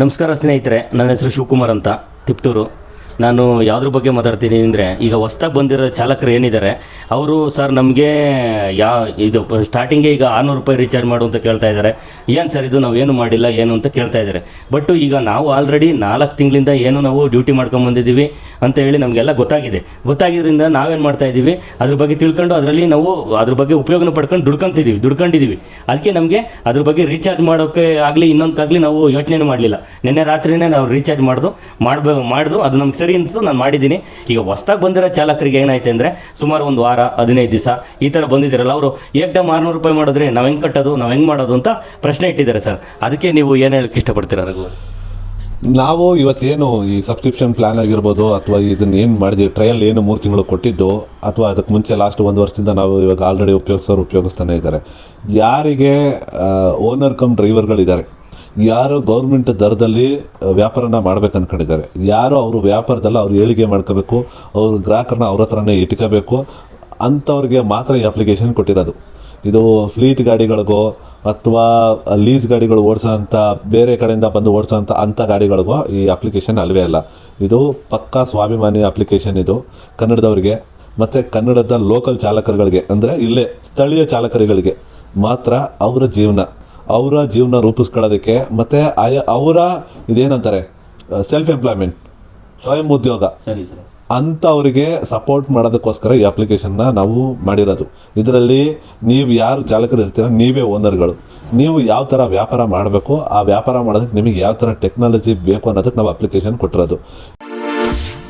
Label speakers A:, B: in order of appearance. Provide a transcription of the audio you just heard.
A: ನಮಸ್ಕಾರ ಸ್ನೇಹಿತರೆ, ನನ್ನ ಹೆಸರು ಶಿವಕುಮಾರ್ ಅಂತ, ತಿಪ್ಟೂರು. ನಾನು ಯಾವುದ್ರ ಬಗ್ಗೆ ಮಾತಾಡ್ತೀನಿ ಅಂದರೆ, ಈಗ ಹೊಸ್ದಾಗಿ ಬಂದಿರೋ ಚಾಲಕರು ಏನಿದ್ದಾರೆ ಅವರು ಸರ್ ನಮಗೆ ಯಾ ಇದು ಸ್ಟಾರ್ಟಿಂಗೇ ಈಗ ಆರುನೂರು ರೂಪಾಯಿ ರೀಚಾರ್ಜ್ ಮಾಡು ಅಂತ ಕೇಳ್ತಾ ಇದ್ದಾರೆ ಏನು ಸರ್ ಇದು ನಾವು ಏನು ಮಾಡಿಲ್ಲ, ಏನು ಅಂತ ಕೇಳ್ತಾ ಇದ್ದಾರೆ. ಬಟ್ ಈಗ ನಾವು ಆಲ್ರೆಡಿ ನಾಲ್ಕು ತಿಂಗಳಿಂದ ಏನು ನಾವು ಡ್ಯೂಟಿ ಮಾಡ್ಕೊಂಡು ಬಂದಿದ್ದೀವಿ ಅಂತ ಹೇಳಿ ನಮಗೆಲ್ಲ ಗೊತ್ತಾಗಿದೆ. ಗೊತ್ತಾಗಿದ್ದರಿಂದ ನಾವೇನು ಮಾಡ್ತಾ ಇದ್ದೀವಿ? ಅದ್ರ ಬಗ್ಗೆ ತಿಳ್ಕೊಂಡು ಅದರಲ್ಲಿ ನಾವು ಅದ್ರ ಬಗ್ಗೆ ಉಪಯೋಗನ ಪಡ್ಕೊಂಡು ದುಡ್ಕೊಂತಿದ್ದೀವಿ, ದುಡ್ಕೊಂಡಿದ್ದೀವಿ. ಅದಕ್ಕೆ ನಮಗೆ ಅದ್ರ ಬಗ್ಗೆ ರೀಚಾರ್ಜ್ ಮಾಡೋಕ್ಕೆ ಆಗಲಿ ಇನ್ನೊಂದಕ್ಕಾಗಲಿ ನಾವು ಯೋಚನೆ ಮಾಡಲಿಲ್ಲ. ನಿನ್ನೆ ರಾತ್ರಿನೇ ನಾವು ರೀಚಾರ್ಜ್ ಮಾಡ್ದು, ಮಾಡ್ಬೇ ಮಾಡಿದ್ರು ಅದು ನಮ್ಗೆ ಸರಿ ಅನಿಸ್ತು ನಾನು ಮಾಡಿದ್ದೀನಿ. ಈಗ ಹೊಸ್ದಾಗಿ ಬಂದಿರೋ ಚಾಲಕರಿಗೆ ಏನಾಯ್ತು ಅಂದರೆ ಸುಮಾರು ಒಂದು ವಾರ, ಹದಿನೈದು ದಿವಸ ಈ ಥರ ಬಂದಿದ್ದೀರಲ್ಲ, ಅವರು ಏಕ್ದಮ್ ಆರುನೂರು ರೂಪಾಯಿ ಮಾಡಿದ್ರೆ ನಾವು ಹೆಂಗೆ ಕಟ್ಟೋದು, ನಾವು ಹೆಂಗೆ ಮಾಡೋದು ಅಂತ ಪ್ರಶ್ನೆ ಇಟ್ಟಿದ್ದಾರೆ ಸರ್. ಅದಕ್ಕೆ ನೀವು ಏನು ಹೇಳಕ್ಕೆ ಇಷ್ಟಪಡ್ತೀರಾ ರಘು?
B: ನಾವು ಇವತ್ತೇನು ಈ ಸಬ್ಸ್ಕ್ರಿಪ್ಷನ್ ಪ್ಲಾನ್ ಆಗಿರ್ಬೋದು ಅಥವಾ ಇದನ್ನ ಏನು ಮಾಡಿದ್ವಿ ಟ್ರಯಲ್ ಏನು ಮೂರು ತಿಂಗಳು ಕೊಟ್ಟಿದ್ದು, ಅಥವಾ ಅದಕ್ಕೆ ಮುಂಚೆ ಲಾಸ್ಟ್ ಒಂದು ವರ್ಷದಿಂದ ನಾವು ಇವಾಗ ಆಲ್ರೆಡಿ ಉಪಯೋಗಿಸೋರು ಉಪಯೋಗಿಸ್ತಾನೆ ಇದ್ದಾರೆ. ಯಾರಿಗೆ ಓನರ್ ಕಮ್ ಡ್ರೈವರ್ಗಳಿದ್ದಾರೆ ಯಾರು ಗೌರ್ಮೆಂಟ್ ದರದಲ್ಲಿ ವ್ಯಾಪಾರನ ಮಾಡ್ಬೇಕು ಅಂದ್ಕೊಂಡಿದ್ದಾರೆ ಯಾರು ಅವರು ವ್ಯಾಪಾರದಲ್ಲಿ ಅವ್ರು ಏಳಿಗೆ ಮಾಡ್ಕೋಬೇಕು, ಅವ್ರ ಗ್ರಾಹಕರನ್ನ ಅವ್ರ ಹತ್ರನೇ ಇಟ್ಕೋಬೇಕು, ಅಂಥವ್ರಿಗೆ ಮಾತ್ರ ಈ ಅಪ್ಲಿಕೇಶನ್ ಕೊಟ್ಟಿರೋದು. ಇದು ಫ್ಲೀಟ್ ಗಾಡಿಗಳಿಗೋ ಅಥವಾ ಲೀಸ್ ಗಾಡಿಗಳು ಓಡಿಸೋಂಥ, ಬೇರೆ ಕಡೆಯಿಂದ ಬಂದು ಓಡಿಸೋಂಥ ಅಂಥ ಗಾಡಿಗಳಿಗೂ ಈ ಅಪ್ಲಿಕೇಶನ್ ಅಲ್ವೇ ಅಲ್ಲ. ಇದು ಪಕ್ಕಾ ಸ್ವಾಭಿಮಾನಿ ಅಪ್ಲಿಕೇಶನ್ ಇದು. ಕನ್ನಡದವರಿಗೆ, ಮತ್ತು ಕನ್ನಡದ ಲೋಕಲ್ ಚಾಲಕರುಗಳಿಗೆ, ಅಂದರೆ ಇಲ್ಲೇ ಸ್ಥಳೀಯ ಚಾಲಕರುಗಳಿಗೆ ಮಾತ್ರ ಅವರ ಜೀವನ. ಅವರ ಜೀವನ ರೂಪಿಸ್ಕೊಳ್ಳೋದಕ್ಕೆ, ಮತ್ತು ಆಯಾ ಅವರ ಇದೇನಂತಾರೆ ಸೆಲ್ಫ್ ಎಂಪ್ಲಾಯ್ಮೆಂಟ್ ಸ್ವಯಂ ಉದ್ಯೋಗ.
A: ಸರಿ ಸರ್.
B: ಅಂಥವರಿಗೆ ಸಪೋರ್ಟ್ ಮಾಡೋದಕ್ಕೋಸ್ಕರ ಈ ಅಪ್ಲಿಕೇಶನ್ನ ನಾವು ಮಾಡಿರೋದು. ಇದರಲ್ಲಿ ನೀವು ಯಾರು ಚಾಲಕರು ಇರ್ತೀರ, ನೀವೇ ಓನರ್ಗಳು ನೀವು ಯಾವ ಥರ ವ್ಯಾಪಾರ ಮಾಡಬೇಕು ಆ ವ್ಯಾಪಾರ ಮಾಡೋದಕ್ಕೆ ನಿಮಗೆ ಯಾವ ಥರ ಟೆಕ್ನಾಲಜಿ ಬೇಕು ಅನ್ನೋದಕ್ಕೆ ನಾವು ಅಪ್ಲಿಕೇಶನ್ ಕೊಟ್ಟಿರೋದು.